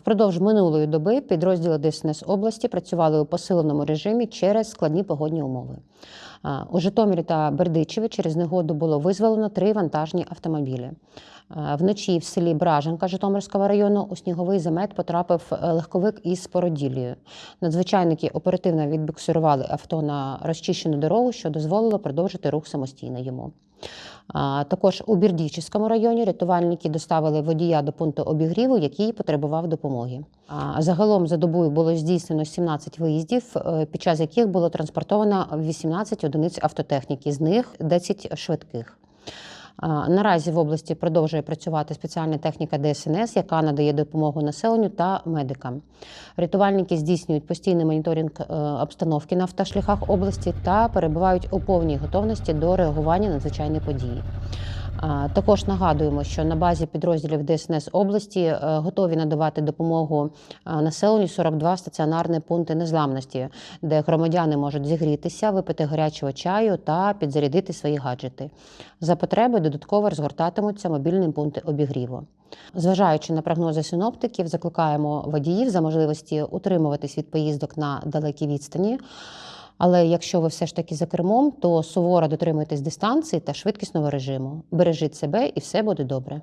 Впродовж минулої доби підрозділи ДСНС області працювали у посиленому режимі через складні погодні умови. У Житомирі та Бердичеві через негоду було визволено три вантажні автомобілі. А, Вночі в селі Браженка Житомирського району у сніговий замет потрапив е, легковик із породіллею. Надзвичайники оперативно відбуксирували авто на розчищену дорогу, що дозволило продовжити рух самостійно йому. Також у Бірдічівському районі рятувальники доставили водія до пункту обігріву, який потребував допомоги. Загалом за добою було здійснено 17 виїздів, е, під час яких було транспортовано 18 одиниць автотехніки, з них 10 швидких. Наразі в області продовжує працювати спеціальна техніка ДСНС, яка надає допомогу населенню та медикам. Рятувальники здійснюють постійний моніторинг е, обстановки на автошляхах області та перебувають у повній готовності до реагування на надзвичайні події. Також нагадуємо, що на базі підрозділів ДСНС області е, готові надавати допомогу е, населенню 42 стаціонарні пункти незламності, де громадяни можуть зігрітися, випити гарячого чаю та підзарядити свої гаджети. За потреби додатково розгортатимуться мобільні пункти обігріву. Зважаючи на прогнози синоптиків, закликаємо водіїв за можливості утримуватись від поїздок на далекій відстані. Але якщо ви все ж таки за кермом, то суворо дотримуйтесь дистанції та швидкісного режиму. Бережіть себе і все буде добре.